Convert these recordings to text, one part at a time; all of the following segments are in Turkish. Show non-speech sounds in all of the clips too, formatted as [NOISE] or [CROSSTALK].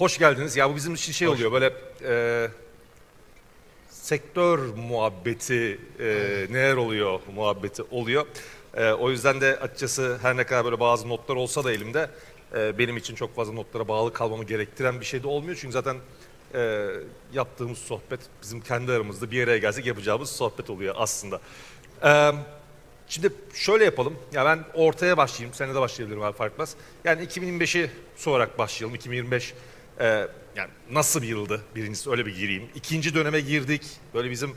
Hoş geldiniz. Ya bu bizim için şey oluyor böyle e, sektör muhabbeti e, neler oluyor muhabbeti oluyor. E, o yüzden de açıkçası her ne kadar böyle bazı notlar olsa da elimde e, benim için çok fazla notlara bağlı kalmamı gerektiren bir şey de olmuyor. Çünkü zaten e, yaptığımız sohbet bizim kendi aramızda bir araya gelsek yapacağımız sohbet oluyor aslında. E, Şimdi şöyle yapalım. Ya ben ortaya başlayayım. Senede de başlayabilirim abi fark etmez. Yani 2025'i sorarak başlayalım. 2025 e, yani nasıl bir yıldı? Birincisi öyle bir gireyim. İkinci döneme girdik. Böyle bizim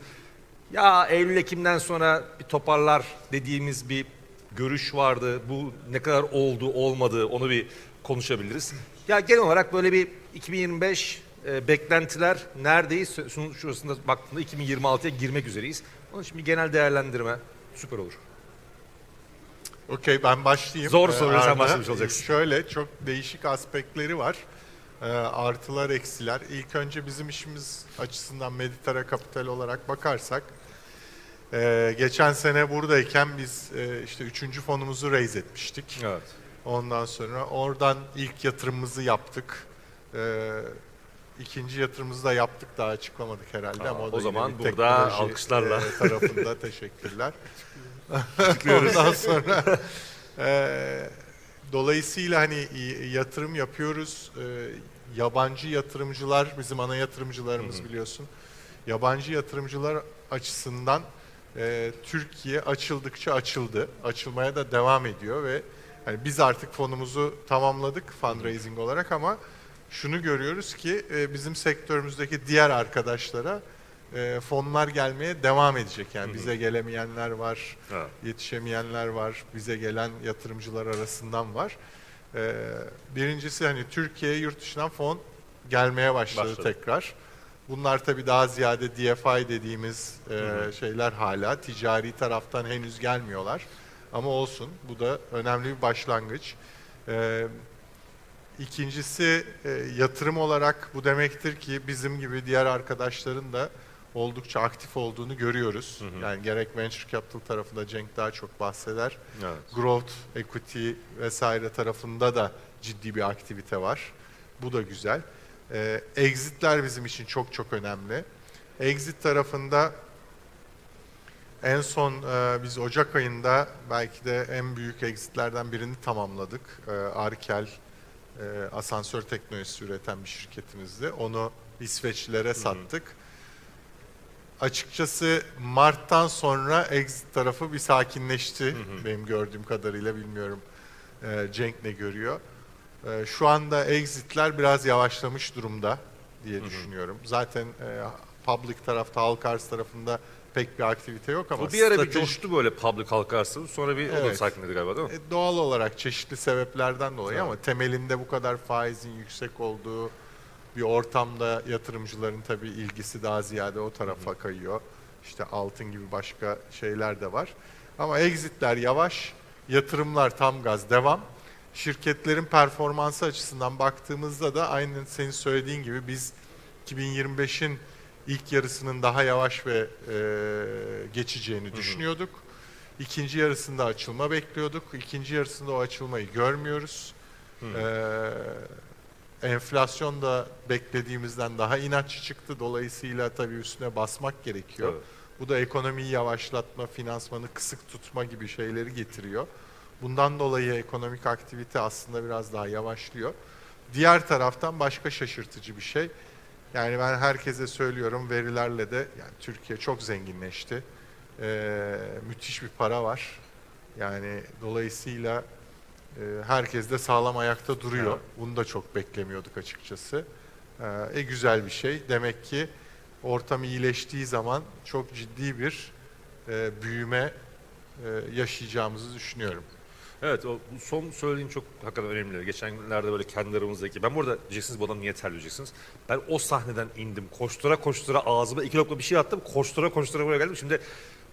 ya Eylül Ekim'den sonra bir toparlar dediğimiz bir görüş vardı. Bu ne kadar oldu olmadı onu bir konuşabiliriz. Ya genel olarak böyle bir 2025 e, beklentiler neredeyiz? Şunun şurasında baktığında 2026'ya girmek üzereyiz. Onun için bir genel değerlendirme süper olur. Okey ben başlayayım. Zor Ee, soruya sen başlamış olacaksın. Şöyle çok değişik aspektleri var. Ee, artılar, eksiler. İlk önce bizim işimiz açısından Meditera Kapital olarak bakarsak e, geçen sene buradayken biz e, işte üçüncü fonumuzu raise etmiştik. Evet. Ondan sonra oradan ilk yatırımımızı yaptık. Ee, ikinci yatırımımızı da yaptık daha açıklamadık herhalde Aa, ama o da yine zaman burada alkışlarla. e, tarafında teşekkürler. [LAUGHS] Ondan sonra e, dolayısıyla hani y- yatırım yapıyoruz. E, yabancı yatırımcılar bizim ana yatırımcılarımız biliyorsun. Yabancı yatırımcılar açısından e, Türkiye açıldıkça açıldı. Açılmaya da devam ediyor ve hani biz artık fonumuzu tamamladık fundraising olarak ama şunu görüyoruz ki e, bizim sektörümüzdeki diğer arkadaşlara e, fonlar gelmeye devam edecek. Yani bize gelemeyenler var, Evet. yetişemeyenler var, bize gelen yatırımcılar arasından var. E, birincisi hani Türkiye'ye yurt dışından fon gelmeye başladı, Başladı. tekrar. Bunlar tabii daha ziyade DFI dediğimiz e, şeyler hala ticari taraftan henüz gelmiyorlar. Ama olsun bu da önemli bir başlangıç. E, İkincisi e, yatırım olarak bu demektir ki bizim gibi diğer arkadaşların da oldukça aktif olduğunu görüyoruz. Yani gerek venture capital tarafında Cenk daha çok bahseder. Evet. Growth, equity vesaire tarafında da ciddi bir aktivite var. Bu da güzel. E, exitler bizim için çok çok önemli. Exit tarafında en son e, biz Ocak ayında belki de en büyük exitlerden birini tamamladık. E, Arkel e, asansör teknolojisi üreten bir şirketimizdi. Onu İsveçlilere sattık. Açıkçası Mart'tan sonra exit tarafı bir sakinleşti. Benim gördüğüm kadarıyla bilmiyorum e, Cenk ne görüyor. E, şu anda exitler biraz yavaşlamış durumda diye düşünüyorum. Zaten e, public tarafta, halk arz tarafında pek bir aktivite yok ama Bu bir ara bir strateji- coştu böyle public halka arası. Sonra bir o da Evet. sakinledi galiba değil mi? e, doğal olarak çeşitli sebeplerden dolayı Evet. ama temelinde bu kadar faizin yüksek olduğu bir ortamda yatırımcıların tabii ilgisi daha ziyade o tarafa kayıyor. İşte altın gibi başka şeyler de var. Ama exitler yavaş, yatırımlar tam gaz devam. Şirketlerin performansı açısından baktığımızda da aynı senin söylediğin gibi biz 2025'in ilk yarısının daha yavaş ve e, geçeceğini düşünüyorduk. İkinci yarısında açılma bekliyorduk. İkinci yarısında o açılmayı görmüyoruz. Ee, enflasyon da beklediğimizden daha inatçı çıktı. Dolayısıyla tabii üstüne basmak gerekiyor. Evet. Bu da ekonomiyi yavaşlatma, finansmanı kısık tutma gibi şeyleri getiriyor. Bundan dolayı ekonomik aktivite aslında biraz daha yavaşlıyor. Diğer taraftan başka şaşırtıcı bir şey. Yani ben herkese söylüyorum verilerle de yani Türkiye çok zenginleşti. Ee, müthiş bir para var. Yani dolayısıyla herkes de sağlam ayakta duruyor. Evet. Bunu da çok beklemiyorduk açıkçası. Ee, e güzel bir şey. Demek ki ortam iyileştiği zaman çok ciddi bir e, büyüme e, yaşayacağımızı düşünüyorum. Evet o son söylediğin çok hakikaten önemli. Geçenlerde böyle kendi aramızdaki. Ben burada diyeceksiniz bu adam niye terliyor diyeceksiniz. Ben o sahneden indim. Koştura koştura ağzıma iki lokma bir şey attım. Koştura koştura buraya geldim. Şimdi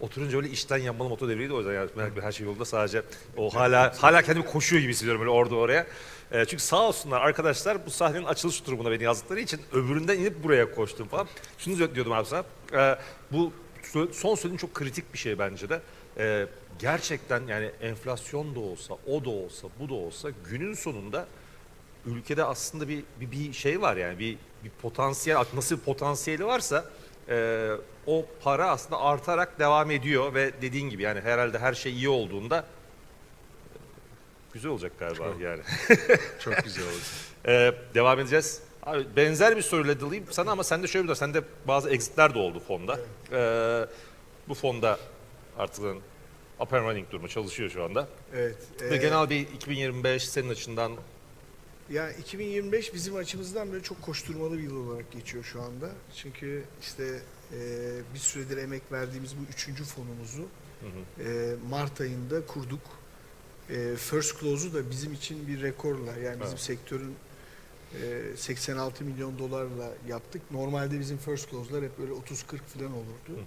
oturunca öyle işten yanmalı motor devriydi o yüzden yani merak etme, her şey yolunda sadece o hala hala kendimi koşuyor gibi hissediyorum böyle orada oraya. Ee, çünkü sağ olsunlar arkadaşlar bu sahnenin açılış durumuna beni yazdıkları için öbüründen inip buraya koştum falan. Şunu diyordum abi sana. Ee, bu son söylediğin çok kritik bir şey bence de. Ee, gerçekten yani enflasyon da olsa, o da olsa, bu da olsa günün sonunda ülkede aslında bir, bir, bir şey var yani bir, bir potansiyel nasıl bir potansiyeli varsa e, o para aslında artarak devam ediyor ve dediğin gibi yani herhalde her şey iyi olduğunda güzel olacak galiba Çok. yani. [LAUGHS] Çok güzel oldu. [LAUGHS] Ee, devam edeceğiz. Abi, benzer bir soruyla dalayım sana ama sende şöyle bir de sende bazı exitler de oldu fonda. Ee, bu fonda artık up and running durumu çalışıyor şu anda. Evet. Ve e, genel bir 2025 senin açından Ya 2025 bizim açımızdan böyle çok koşturmalı bir yıl olarak geçiyor şu anda. Çünkü işte e, bir süredir emek verdiğimiz bu üçüncü fonumuzu e, Mart ayında kurduk. E, First Close'u da bizim için bir rekorla yani bizim Evet. sektörün e, 86 milyon dolarla yaptık. Normalde bizim First Close'lar hep böyle 30-40 falan olurdu.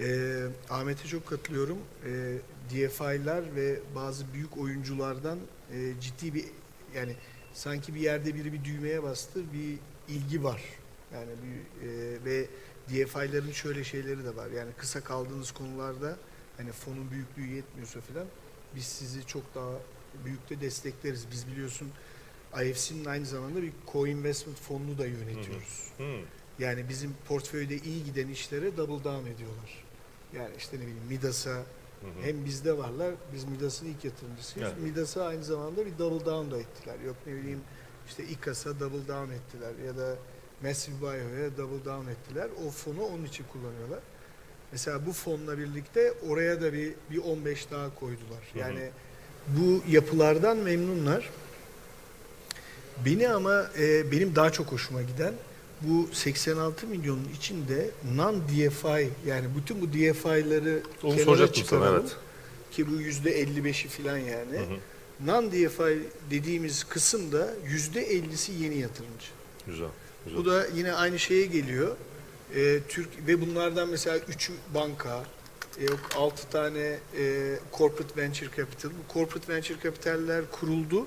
E, Ahmet'e çok katılıyorum. E, DFI'lar ve bazı büyük oyunculardan e, ciddi bir yani sanki bir yerde biri bir düğmeye bastı bir ilgi var. Yani bir, e, ve DFI'ların şöyle şeyleri de var. Yani kısa kaldığınız konularda hani fonun büyüklüğü yetmiyorsa falan biz sizi çok daha büyükte destekleriz. Biz biliyorsun IFC'nin aynı zamanda bir co-investment fonunu da yönetiyoruz. Hı. Yani bizim portföyde iyi giden işlere double down ediyorlar. Yani işte ne bileyim Midas'a hem bizde varlar, biz Midas'ın ilk yatırımcısıyız. Evet. Midas'a aynı zamanda bir double down da ettiler. Yok ne bileyim işte İKAS'a double down ettiler ya da Massive Bio'ya double down ettiler. O fonu onun için kullanıyorlar. Mesela bu fonla birlikte oraya da bir, bir 15 daha koydular. Hı hı. Yani bu yapılardan memnunlar. Beni ama e, benim daha çok hoşuma giden bu 86 milyonun içinde non-DFI yani bütün bu DFI'ları Onu kenara soracaktım sana çıkaralım evet. ki bu yüzde 55'i falan yani. Non-DFI dediğimiz kısımda yüzde 50'si yeni yatırımcı. Güzel. güzel. Bu da yine aynı şeye geliyor. Ee, Türk ve bunlardan mesela 3'ü banka, e, yok 6 tane e, corporate venture capital. Bu corporate venture capitaller kuruldu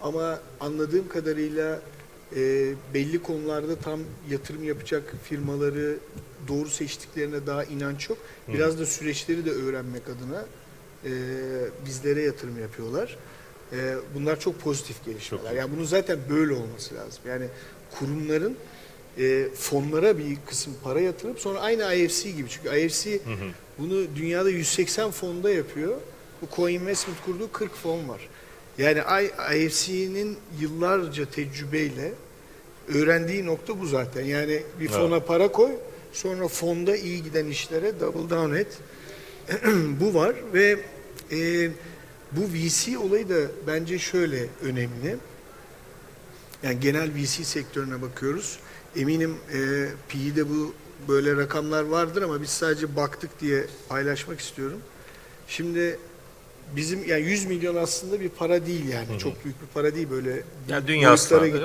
ama anladığım kadarıyla e, belli konularda tam yatırım yapacak firmaları doğru seçtiklerine daha inanç yok. Biraz da süreçleri de öğrenmek adına e, bizlere yatırım yapıyorlar. E, bunlar çok pozitif gelişmeler. Çok. Yani bunun zaten böyle olması lazım. Yani kurumların e, fonlara bir kısım para yatırıp sonra aynı IFC gibi. Çünkü IFC bunu dünyada 180 fonda yapıyor. Bu co-investment kurduğu 40 fon var. Yani IFC'nin yıllarca tecrübeyle öğrendiği nokta bu zaten. Yani bir Evet. fona para koy, sonra fonda iyi giden işlere double down et. [CLEARS THROAT] bu var ve e, bu VC olayı da bence şöyle önemli. Yani genel VC sektörüne bakıyoruz. Eminim e, PE'de bu böyle rakamlar vardır ama biz sadece baktık diye paylaşmak istiyorum. Şimdi bizim yani 100 milyon aslında bir para değil yani. Çok büyük bir para değil böyle. Yani dünya ama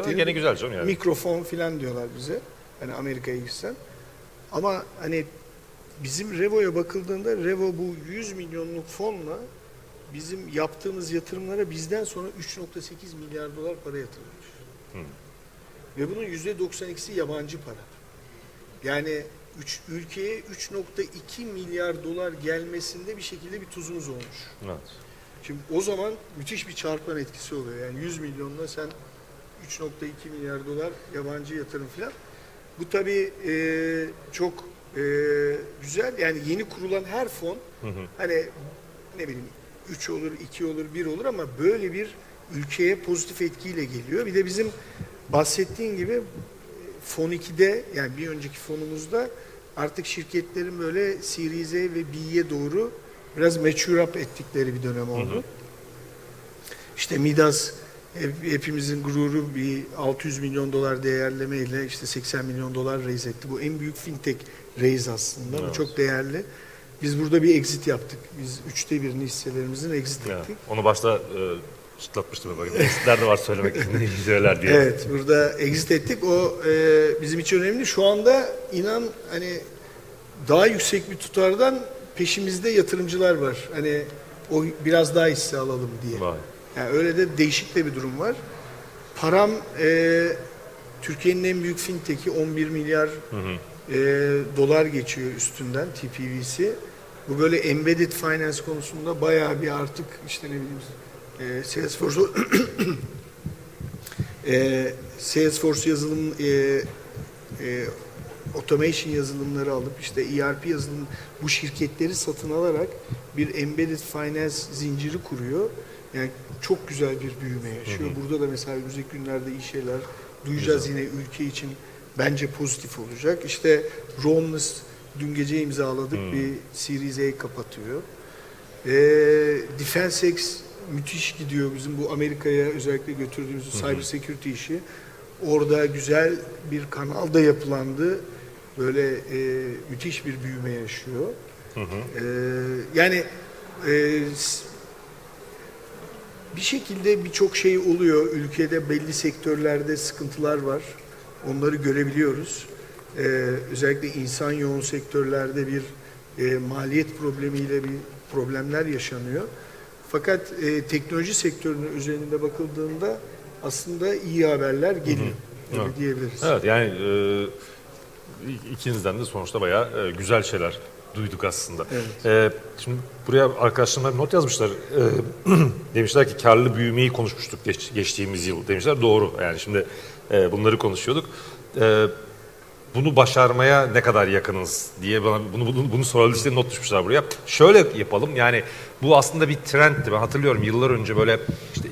gittiğinde- gene güzel canım yani. Mikrofon filan diyorlar bize. Hani Amerika'ya gitsen. Ama hani bizim Revo'ya bakıldığında Revo bu 100 milyonluk fonla bizim yaptığımız yatırımlara bizden sonra 3.8 milyar dolar para yatırılmış. Ve bunun %92'si yabancı para. Yani üç, ülkeye 3.2 milyar dolar gelmesinde bir şekilde bir tuzumuz olmuş. Evet. Şimdi o zaman müthiş bir çarpan etkisi oluyor. Yani 100 milyonla sen 3.2 milyar dolar yabancı yatırım falan. Bu tabii e, çok e, güzel. Yani yeni kurulan her fon hani ne bileyim 3 olur, 2 olur, 1 olur ama böyle bir ülkeye pozitif etkiyle geliyor. Bir de bizim bahsettiğin gibi fon 2'de yani bir önceki fonumuzda artık şirketlerin böyle Series A ve B'ye doğru biraz mature up ettikleri bir dönem oldu. İşte Midas hep- hepimizin gururu bir 600 milyon dolar değerlemeyle işte 80 milyon dolar raise etti. Bu en büyük fintech raise aslında. Bu Evet. çok değerli. Biz burada bir exit yaptık. Biz üçte birini hisselerimizin exit Yani, ettik. onu başta e, çıtlatmıştım. Bakın eksikler de var söylemek ne [LAUGHS] söyler diye. Evet, burada exit ettik. O e, bizim için önemli. Şu anda inan hani daha yüksek bir tutardan peşimizde yatırımcılar var. Hani o biraz daha hisse alalım diye. Vay. Yani öyle de değişik de bir durum var. Param e, Türkiye'nin en büyük fintech'i 11 milyar e, dolar geçiyor üstünden TPV'si. Bu böyle embedded finance konusunda bayağı bir artık işte ne bileyim e, Salesforce'u [COUGHS] e, Salesforce yazılım e, e, automation yazılımları alıp işte ERP yazılım bu şirketleri satın alarak bir embedded finance zinciri kuruyor. Yani çok güzel bir büyüme yaşıyor. Burada da mesela önümüzdeki günlerde iyi şeyler duyacağız yine ülke için bence pozitif olacak. İşte Romness dün gece imzaladık bir Series A kapatıyor. Ee, DefenseX müthiş gidiyor bizim bu Amerika'ya özellikle götürdüğümüz cyber security işi. Orada güzel bir kanal da yapılandı. Böyle e, müthiş bir büyüme yaşıyor. Ee, yani e, s- bir şekilde birçok şey oluyor. Ülkede belli sektörlerde sıkıntılar var. Onları görebiliyoruz. Ee, özellikle insan yoğun sektörlerde bir e, maliyet problemiyle bir problemler yaşanıyor. Fakat e, teknoloji sektörünün üzerinde bakıldığında aslında iyi haberler geliyor. Öyle Evet. diyebiliriz. Evet yani e, ikinizden de sonuçta bayağı e, güzel şeyler duyduk aslında. Evet. E, şimdi buraya arkadaşlarım not yazmışlar. E, [CLEARS THROAT] demişler ki karlı büyümeyi konuşmuştuk geç- geçtiğimiz yıl. Demişler doğru. Yani şimdi e, bunları konuşuyorduk. E, bunu başarmaya ne kadar yakınız diye bana bunu bunu, bunu soralı işte not düşmüşler buraya. Şöyle yapalım yani bu aslında bir trendti. Ben hatırlıyorum yıllar önce böyle işte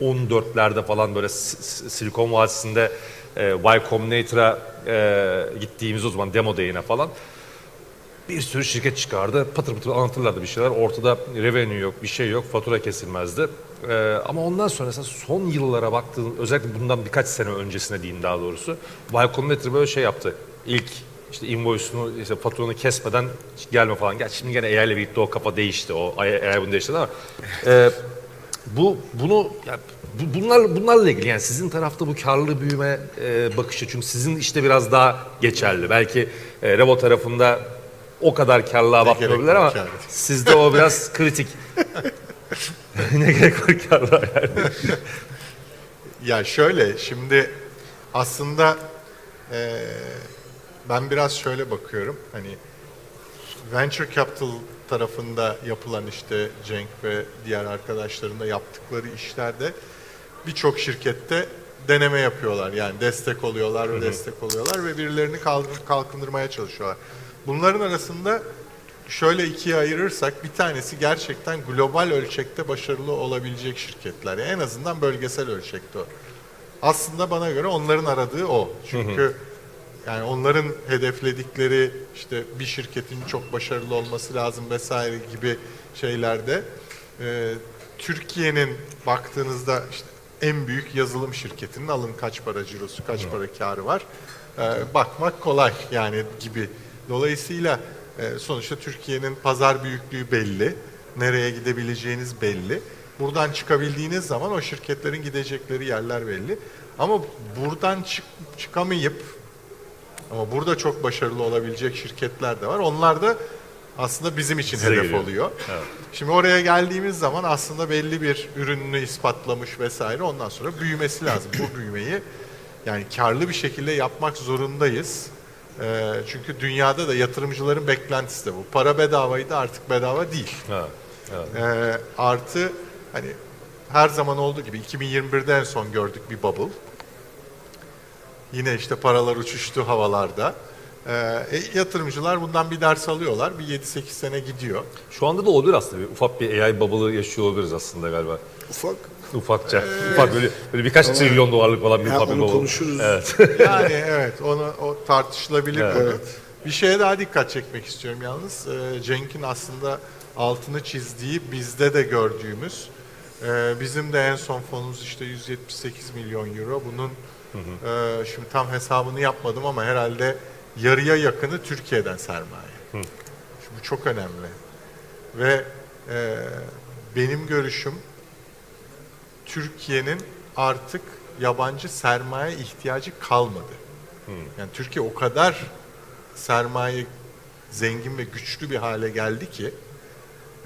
2014'lerde falan böyle Silikon Vadisi'nde e, Y Combinator'a e, gittiğimiz o zaman demo day'ine falan bir sürü şirket çıkardı. Patır patır anlatırlardı bir şeyler. Ortada revenue yok, bir şey yok, fatura kesilmezdi. Ee, ama ondan sonra mesela son yıllara baktığın, özellikle bundan birkaç sene öncesine diyeyim daha doğrusu. Combinator böyle şey yaptı. İlk işte invoice'unu, işte faturanı kesmeden gelme falan. Gerçi şimdi gene AI ile birlikte o kafa değişti. O AI bunu değiştirdi ama e, bu bunu ya, bu- bunlar bunlarla ilgili yani sizin tarafta bu karlı büyüme e, bakışı çünkü sizin işte biraz daha geçerli. Belki e, Revo tarafında o kadar karlığa bakmıyorlar ama sizde o biraz kritik. [LAUGHS] [LAUGHS] ne gerek var karlığa yani? [LAUGHS] Ya şöyle şimdi aslında eee, ben biraz şöyle bakıyorum. Hani venture capital tarafında yapılan işte Cenk ve diğer arkadaşların da yaptıkları işlerde birçok şirkette deneme yapıyorlar. Yani destek oluyorlar ve destek oluyorlar ve birilerini kaldır- kalkındırmaya çalışıyorlar. Bunların arasında şöyle ikiye ayırırsak bir tanesi gerçekten global ölçekte başarılı olabilecek şirketler. Yani en azından bölgesel ölçekte o. Aslında bana göre onların aradığı o. Çünkü yani onların hedefledikleri işte bir şirketin çok başarılı olması lazım vesaire gibi şeylerde e, Türkiye'nin baktığınızda işte en büyük yazılım şirketinin alın kaç para cirosu, kaç para karı var e, bakmak kolay yani gibi. Dolayısıyla e, sonuçta Türkiye'nin pazar büyüklüğü belli, nereye gidebileceğiniz belli. Buradan çıkabildiğiniz zaman o şirketlerin gidecekleri yerler belli. Ama buradan çık, çıkamayıp ama burada çok başarılı olabilecek şirketler de var. Onlar da aslında bizim için Size hedef geliyor. oluyor. Şimdi oraya geldiğimiz zaman aslında belli bir ürününü ispatlamış vesaire ondan sonra büyümesi lazım. Bu büyümeyi yani karlı bir şekilde yapmak zorundayız. Ee, çünkü dünyada da yatırımcıların beklentisi de bu. Para bedavaydı artık bedava değil. Ha, evet. Ee, artı hani her zaman olduğu gibi 2021'de en son gördük bir bubble. Yine işte paralar uçuştu havalarda. Ee, e, yatırımcılar bundan bir ders alıyorlar. Bir 7-8 sene gidiyor. Şu anda da olabilir aslında. Bir, ufak bir AI bubble'ı yaşıyor olabiliriz aslında galiba. Ufak. Ufakça. Ufak böyle, böyle birkaç trilyon dolarlık falan bir bir onu bubble. konuşuruz. Evet. [LAUGHS] Yani evet onu o tartışılabilir Evet. konu. Bir şeye daha dikkat çekmek istiyorum yalnız. Ee, Cenk'in aslında altını çizdiği bizde de gördüğümüz e, bizim de en son fonumuz işte 178 milyon euro. Bunun e, şimdi tam hesabını yapmadım ama herhalde yarıya yakını Türkiye'den sermaye. Şimdi bu çok önemli. Ve e, benim görüşüm Türkiye'nin artık yabancı sermaye ihtiyacı kalmadı. Yani Türkiye o kadar sermaye zengin ve güçlü bir hale geldi ki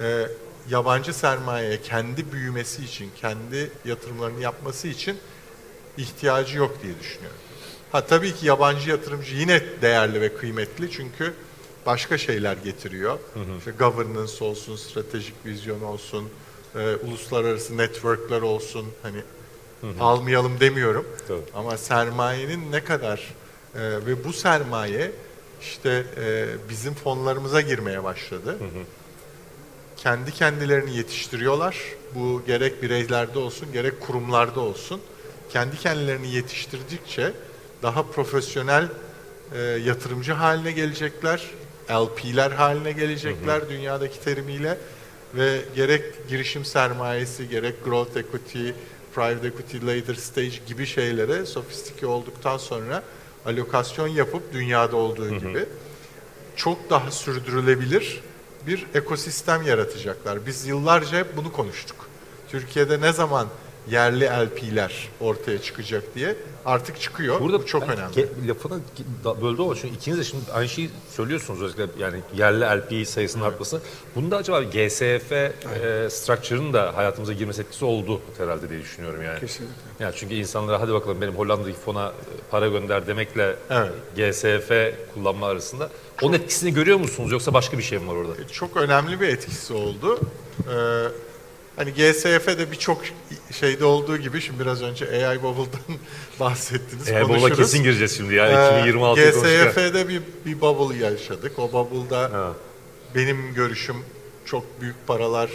e, yabancı sermayeye kendi büyümesi için, kendi yatırımlarını yapması için ihtiyacı yok diye düşünüyorum. Ha tabii ki yabancı yatırımcı yine değerli ve kıymetli çünkü başka şeyler getiriyor. İşte governance olsun, stratejik vizyon olsun, e, uluslararası networkler olsun. Hani almayalım demiyorum. Tabii. Ama sermayenin ne kadar e, ve bu sermaye işte e, bizim fonlarımıza girmeye başladı. Kendi kendilerini yetiştiriyorlar. Bu gerek bireylerde olsun gerek kurumlarda olsun. Kendi kendilerini yetiştirdikçe daha profesyonel e, yatırımcı haline gelecekler. LP'ler haline gelecekler dünyadaki terimiyle ve gerek girişim sermayesi gerek growth equity, private equity later stage gibi şeylere sofistike olduktan sonra alokasyon yapıp dünyada olduğu gibi çok daha sürdürülebilir bir ekosistem yaratacaklar. Biz yıllarca hep bunu konuştuk. Türkiye'de ne zaman yerli LP'ler ortaya çıkacak diye artık çıkıyor. Bu çok ben önemli. ke- lafını da- böldü ama çünkü ikiniz de şimdi aynı şeyi söylüyorsunuz özellikle yani yerli LP sayısının artması. Bunda acaba GSF e, structure'ın da hayatımıza girmesi etkisi oldu herhalde diye düşünüyorum yani. Kesinlikle. Yani çünkü insanlara hadi bakalım benim Hollanda'daki fona e, para gönder demekle Evet. GSF kullanma arasında onun etkisini görüyor musunuz yoksa başka bir şey mi var orada? çok önemli bir etkisi oldu. Ee, hani GSF'de birçok şeyde olduğu gibi şimdi biraz önce AI Bubble'dan [LAUGHS] bahsettiniz. Konuşuruz. buna kesin gireceğiz şimdi yani Ee, 2026 konuşurken. GSF'de bir, bir bubble yaşadık. O bubble'da Ha. benim görüşüm çok büyük paralar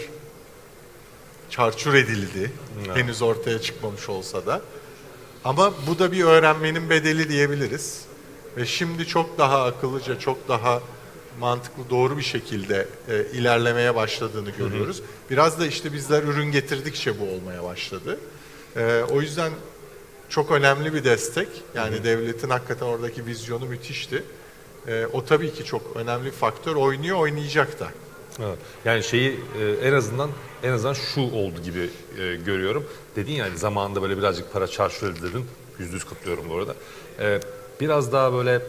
çarçur edildi. Ha. Henüz ortaya çıkmamış olsa da. Ama bu da bir öğrenmenin bedeli diyebiliriz. Ve şimdi çok daha akıllıca, çok daha mantıklı, doğru bir şekilde e, ilerlemeye başladığını görüyoruz. Biraz da işte bizler ürün getirdikçe bu olmaya başladı. E, o yüzden çok önemli bir destek. Yani devletin hakikaten oradaki vizyonu müthişti. E, o tabii ki çok önemli bir faktör. Oynuyor, oynayacak da. Evet. Yani şeyi e, en azından en azından şu oldu gibi e, görüyorum. Dedin yani zamanında böyle birazcık para çarşır edildi dedin. Yüzde yüz katılıyorum bu arada. E, biraz daha böyle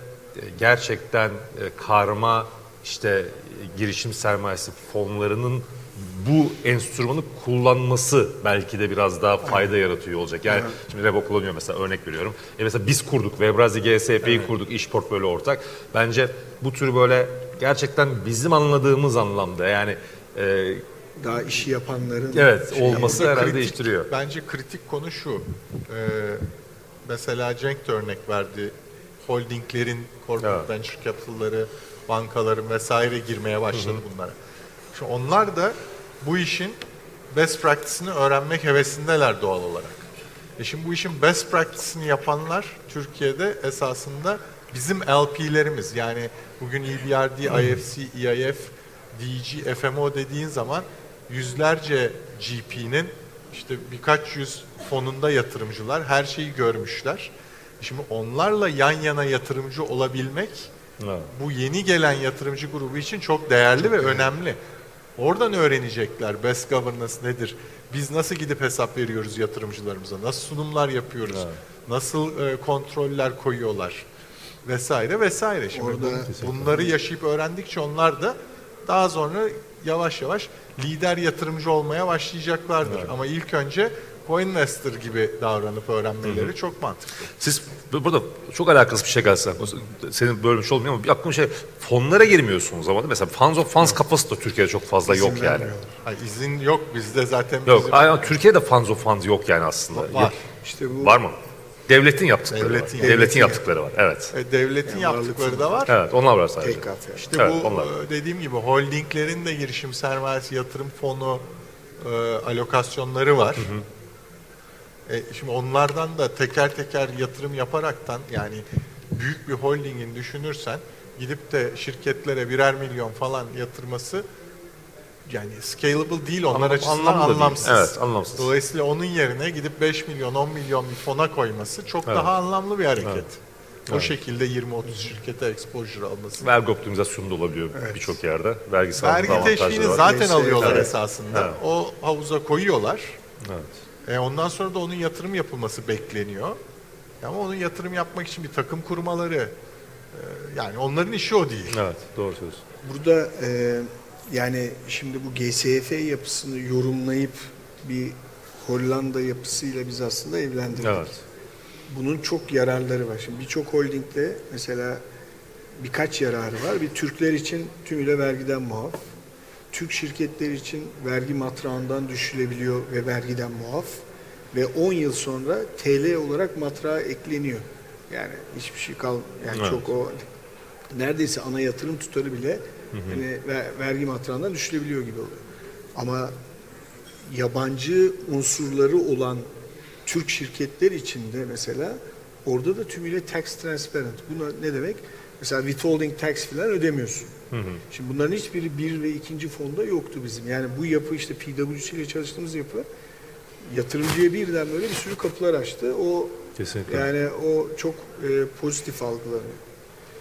gerçekten e, karma işte e, girişim sermayesi fonlarının bu enstrümanı kullanması belki de biraz daha fayda yaratıyor olacak. Yani şimdi Rebo kullanıyor mesela örnek veriyorum. E mesela biz kurduk, Webrazi GSF'yi kurduk, iş portföyü ortak. Bence bu tür böyle gerçekten bizim anladığımız anlamda yani e, Daha işi yapanların evet şey olması herhalde kritik- değiştiriyor. Bence kritik konu şu. Ee, mesela Cenk de örnek verdi. Holdinglerin, corporate Evet. venture capital'ları, bankaların vesaire girmeye başladı bunlara. Şimdi onlar da bu işin best practice'ini öğrenmek hevesindeler doğal olarak. E şimdi bu işin best practice'ini yapanlar Türkiye'de esasında bizim LP'lerimiz. Yani bugün EBRD, IFC, EIF, DG, FMO dediğin zaman yüzlerce GP'nin işte birkaç yüz fonunda yatırımcılar her şeyi görmüşler. Şimdi onlarla yan yana yatırımcı olabilmek Evet. bu yeni gelen yatırımcı grubu için çok değerli ve önemli. Oradan öğrenecekler best governance nedir? Biz nasıl gidip hesap veriyoruz yatırımcılarımıza? Nasıl sunumlar yapıyoruz? Nasıl e, kontroller koyuyorlar? Vesaire vesaire. Şimdi Orada- bun- bunları yaşayıp öğrendikçe onlar da daha sonra yavaş yavaş lider yatırımcı olmaya başlayacaklardır. Ama ilk önce co-investor gibi davranıp öğrenmeleri çok mantıklı. Siz bu- burada çok alakasız bir şey gelse, senin bölmüş olmuyor ama bir aklıma şey, fonlara girmiyorsunuz ama değil mi? mesela funds of funds kafası da Türkiye'de çok fazla yok yani. vermiyorlar. Ha, izin yok bizde zaten Yok, bizim- ama Türkiye'de funds of funds yok yani aslında. Var. Yok. İşte bu Var mı? Devletin yaptıkları Devletin- var. Devletin, devletin yaptıkları var. Evet. E, devletin Yani yaptıkları da var. Evet, onlar var sadece. take yani. İşte Evet, bu onlar. e, dediğim gibi holdinglerin de girişim sermayesi yatırım fonu e, alokasyonları var. E, şimdi onlardan da teker teker yatırım yaparaktan yani büyük bir holdingin düşünürsen gidip de şirketlere birer milyon falan yatırması yani scalable değil onlar Anlam- açısından anlamlı da değil. anlamsız. Evet, anlamsız. Dolayısıyla onun yerine gidip 5 milyon 10 milyon bir fona koyması çok Evet. daha anlamlı bir hareket. Evet. O şekilde 20-30 şirkete exposure alması. Vergi optimizasyonu da olabiliyor birçok yerde. Vergi Vergi teşviğini zaten alıyorlar evet. esasında. Evet. O havuza koyuyorlar. Evet. E ondan sonra da onun yatırım yapılması bekleniyor. Ama onun yatırım yapmak için bir takım kurmaları e, yani onların işi o değil. Evet, doğru söylüyorsun. Burada e, yani şimdi bu GSF yapısını yorumlayıp bir Hollanda yapısıyla biz aslında evlendirdik. Evet. Bunun çok yararları var. Şimdi birçok holdingle mesela birkaç yararı var. Bir Türkler için tümüyle vergiden muaf. Türk şirketleri için vergi matrağından düşülebiliyor ve vergiden muaf. ve 10 yıl sonra TL olarak matrağa ekleniyor. Yani hiçbir şey kal yani Evet. çok o neredeyse ana yatırım tutarı bile hani ver- vergi matrağından düşülebiliyor gibi oluyor. Ama yabancı unsurları olan Türk şirketler içinde mesela orada da tümüyle tax transparent. Bu ne demek? Mesela withholding tax falan ödemiyorsun. Şimdi bunların hiçbiri bir ve ikinci fonda yoktu bizim. Yani bu yapı işte PwC ile çalıştığımız yapı yatırımcıya birden böyle bir sürü kapılar açtı. O Kesinlikle. yani o çok e, pozitif algılanıyor.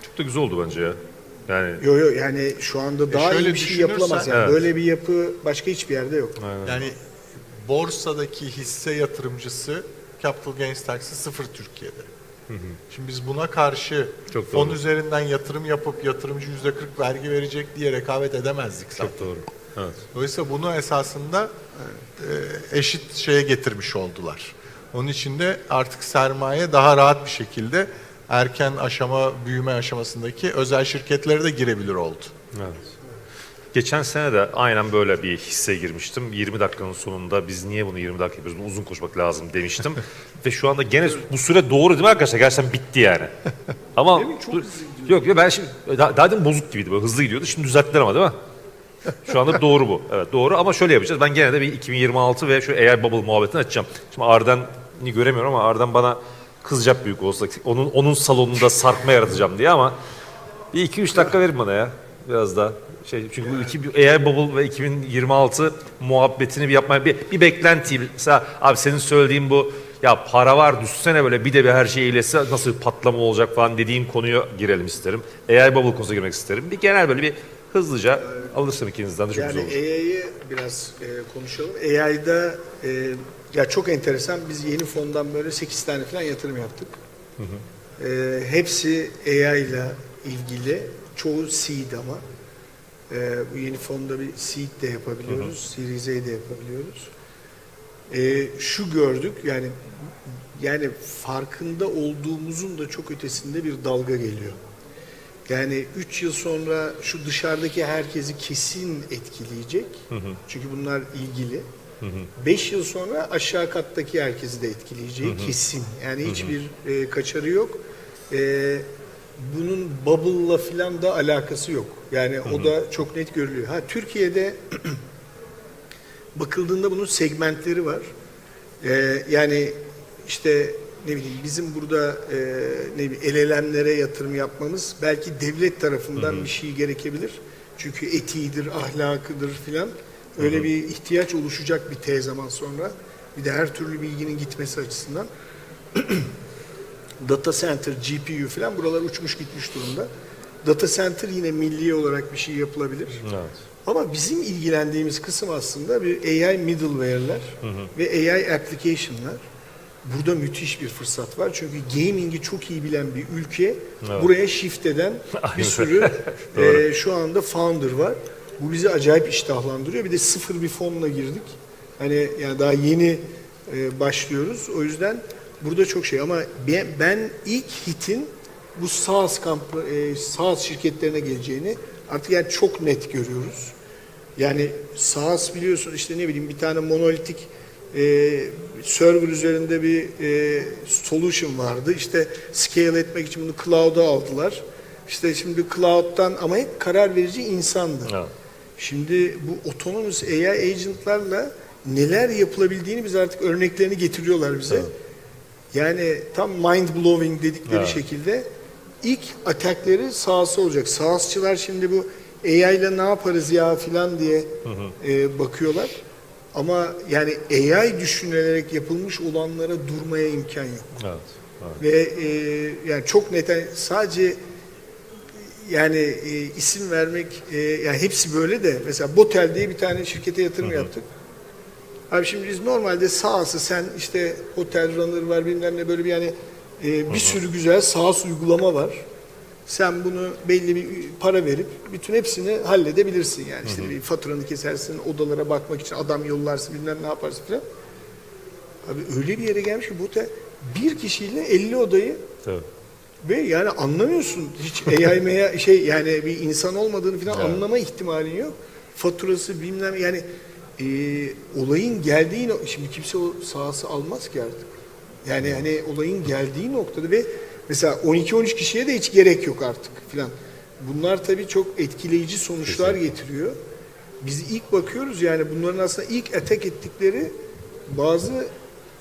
Çok da güzel oldu bence ya. Yani Yo yo yani şu anda daha iyi şöyle bir şey düşünürsen- yapılamaz. Yani Evet. böyle bir yapı başka hiçbir yerde yok. aynen. Yani borsadaki hisse yatırımcısı capital gains tax'i sıfır Türkiye'de. Şimdi biz buna karşı Çok fon doğru. üzerinden yatırım yapıp yatırımcı yüzde 40 vergi verecek diye rekabet edemezdik zaten. çok doğru. Evet. Dolayısıyla bunu esasında e, eşit şeye getirmiş oldular. Onun için de artık sermaye daha rahat bir şekilde erken aşama, büyüme aşamasındaki özel şirketlere de girebilir oldu. Evet. Geçen sene de aynen böyle bir hisse girmiştim. 20 dakikanın sonunda biz niye bunu 20 dakika yapıyoruz? Bunu uzun koşmak lazım demiştim. Ve şu anda gene bu süre doğru değil mi arkadaşlar? Gerçekten bitti yani. [LAUGHS] Ama? Çok dur- hızlı gidiyor. yok ya ben şimdi daha, daha demin bozuk gibiydi böyle hızlı gidiyordu. Şimdi düzelttiler ama değil mi? Şu anda doğru bu. Evet doğru ama şöyle yapacağız. Ben gene de bir 2026 ve şu AI Bubble muhabbetini açacağım. Şimdi Arden'i göremiyorum ama Arden bana kızacak büyük olsa. Onun onun salonunda sarkma yaratacağım diye ama bir 2-3 dakika verin bana ya. Biraz daha. Şey, çünkü bu iki, AI Bubble ve 2026 muhabbetini bir yapmaya bir, bir beklenti. Mesela abi senin söylediğin bu ya para var düşsene böyle bir de bir her şey eylese nasıl bir patlama olacak falan dediğim konuya girelim isterim. AI Bubble konusuna girmek isterim. Bir genel böyle bir hızlıca alırsam ikinizden de çok Yani güzel olur. AI'yi biraz e, konuşalım. AI'da e, ya çok enteresan biz yeni fondan böyle 8 tane falan yatırım yaptık. E, hepsi AI ile ilgili. Çoğu seed ama. E, bu yeni fonda bir seed de yapabiliyoruz. Series A de yapabiliyoruz. E, şu gördük yani yani farkında olduğumuzun da çok ötesinde bir dalga geliyor. Yani 3 yıl sonra şu dışarıdaki herkesi kesin etkileyecek. Çünkü bunlar ilgili. 5 yıl sonra aşağı kattaki herkesi de etkileyeceği kesin. Yani hiçbir e, kaçarı yok. E, bunun bubble'la filan da alakası yok. Yani o da çok net görülüyor. Ha Türkiye'de [CLEARS THROAT] bakıldığında bunun segmentleri var. Ee, yani işte ne bileyim bizim burada e, ne bileyim LLM'lere yatırım yapmamız belki devlet tarafından bir şey gerekebilir. Çünkü etiğidir, ahlakıdır filan. Öyle bir ihtiyaç oluşacak bir T zaman sonra. Bir de her türlü bilginin gitmesi açısından. [CLEARS THROAT] Data center, GPU filan buralar uçmuş gitmiş durumda. Data center yine milli olarak bir şey yapılabilir. Evet. Ama bizim ilgilendiğimiz kısım aslında bir AI middleware'ler ve AI application'lar. Burada müthiş bir fırsat var. Çünkü gaming'i çok iyi bilen bir ülke Evet. buraya shift eden [LAUGHS] bir sürü [LAUGHS] e, şu anda founder var. Bu bizi acayip iştahlandırıyor. Bir de sıfır bir fonla girdik. Hani yani daha yeni e, başlıyoruz. O yüzden burada çok şey ama ben, ben ilk hitin bu SaaS kampı, e, SaaS şirketlerine geleceğini artık yani çok net görüyoruz. Yani SaaS biliyorsun işte ne bileyim bir tane monolitik e, server üzerinde bir e, solution vardı. İşte scale etmek için bunu cloud'a aldılar. İşte şimdi cloud'dan ama hep karar verici insandı. Evet. Şimdi bu autonomous AI agentlarla neler yapılabildiğini biz artık örneklerini getiriyorlar bize. Yani tam mind blowing dedikleri Evet. şekilde ilk atakları sahası olacak. Sahasçılar şimdi bu AI ile ne yaparız ya filan diye e, bakıyorlar. Ama yani AI düşünülerek yapılmış olanlara durmaya imkan yok. Evet. evet. Ve e, yani çok net yani sadece yani e, isim vermek e, yani hepsi böyle de mesela Botel diye bir tane şirkete yatırım yaptık. Abi şimdi biz normalde sahası sen işte hotel runner var bilmem ne böyle bir yani e, bir sürü güzel SaaS uygulama var. Sen bunu belli bir para verip bütün hepsini halledebilirsin yani. işte bir faturanı kesersin, odalara bakmak için adam yollarsın, bilmem ne yaparsın falan. Abi öyle bir yere gelmiş ki bu otel bir kişiyle 50 odayı Tabii. ve yani anlamıyorsun hiç AI meya şey yani bir insan olmadığını falan Evet. anlama ihtimalin yok. Faturası bilmem yani e, olayın geldiği şimdi kimse o sahası almaz ki artık. Yani hani olayın geldiği noktada ve mesela 12-13 kişiye de hiç gerek yok artık filan. Bunlar tabii çok etkileyici sonuçlar getiriyor. Biz ilk bakıyoruz yani bunların aslında ilk atak ettikleri bazı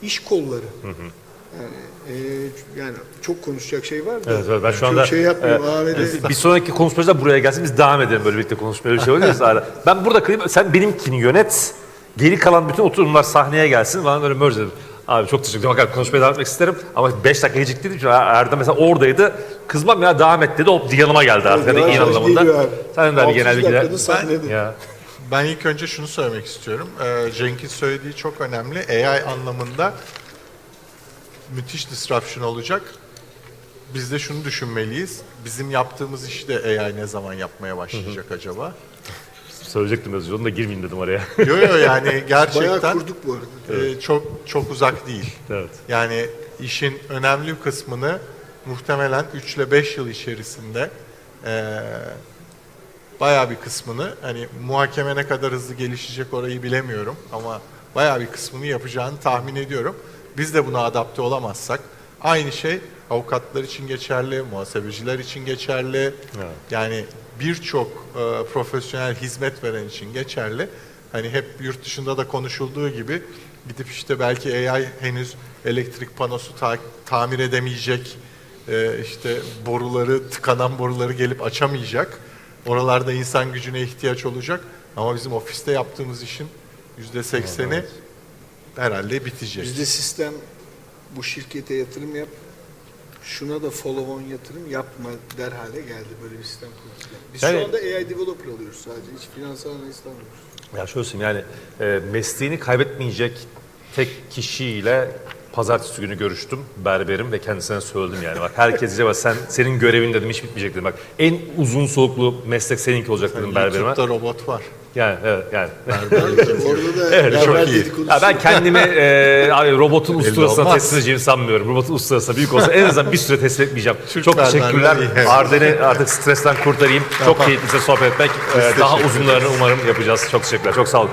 iş kolları. Yani, e, yani çok konuşacak şey var da Evet, evet, ben şu anda şey yapmıyorum. e, Ahmet'e- bir sonraki konuşmacıda buraya gelsin biz devam edelim böyle birlikte konuşmaya öyle bir şey oluyorsa hala. Ben burada kalayım sen benimkini yönet. Geri kalan bütün oturumlar sahneye gelsin. Bana böyle dedim. Abi çok teşekkür ederim. Hakikaten konuşmaya devam etmek isterim. Ama 5 dakika geciktiydim. Çünkü Erdem mesela oradaydı. Kızmam ya devam et dedi. Hop yanıma geldi artık. Hani Yavaş iyi anlamında. Sen de 600 genel bilgiler. sahnede. Ya. Ben ilk önce şunu söylemek istiyorum. Ee, Cenk'in söylediği çok önemli. AI anlamında müthiş disruption olacak. Biz de şunu düşünmeliyiz. Bizim yaptığımız işi de AI ne zaman yapmaya başlayacak acaba? Söyleyecektim özür Onu da girmeyeyim dedim araya. [LAUGHS] Yo yo yani Bayağı gerçekten kurduk bu arada. e, çok çok uzak değil. evet. Yani işin önemli kısmını muhtemelen 3 ile 5 yıl içerisinde eee bayağı bir kısmını hani muhakeme ne kadar hızlı gelişecek orayı bilemiyorum ama bayağı bir kısmını yapacağını tahmin ediyorum. Biz de buna adapte olamazsak aynı şey avukatlar için geçerli, muhasebeciler için geçerli. Yani birçok e, profesyonel hizmet veren için geçerli. Hani hep yurt dışında da konuşulduğu gibi gidip işte belki AI henüz elektrik panosu ta- tamir edemeyecek, e, işte boruları, tıkanan boruları gelip açamayacak. Oralarda insan gücüne ihtiyaç olacak. Ama bizim ofiste yaptığımız işin yüzde sekseni herhalde bitecek. Bizde sistem bu şirkete yatırım yap, şuna da follow on yatırım yapma der hale geldi böyle bir sistem kuruldu. Biz Yani- şu anda AI developer alıyoruz sadece. Hiç finansal analist almıyoruz. Ya şöyle söyleyeyim yani e, mesleğini kaybetmeyecek tek kişiyle pazartesi günü görüştüm berberim ve kendisine söyledim yani bak herkes diyecek bak sen senin görevin dedim hiç bitmeyecek dedim bak en uzun soluklu meslek seninki olacak dedim berberime. YouTube'da robot var. Yani evet yani. [LAUGHS] Orada da Evet, çok iyi. Ya ben kendimi e, abi robotun usturasına teslim edeceğimi sanmıyorum. Robotun usturasına büyük olsa en azından bir süre teslim etmeyeceğim. Çok teşekkürler. Arden'i artık stresten kurtarayım. Çok keyifli sohbet etmek. E, daha uzunlarını umarım yapacağız. Çok teşekkürler. Çok sağ olun.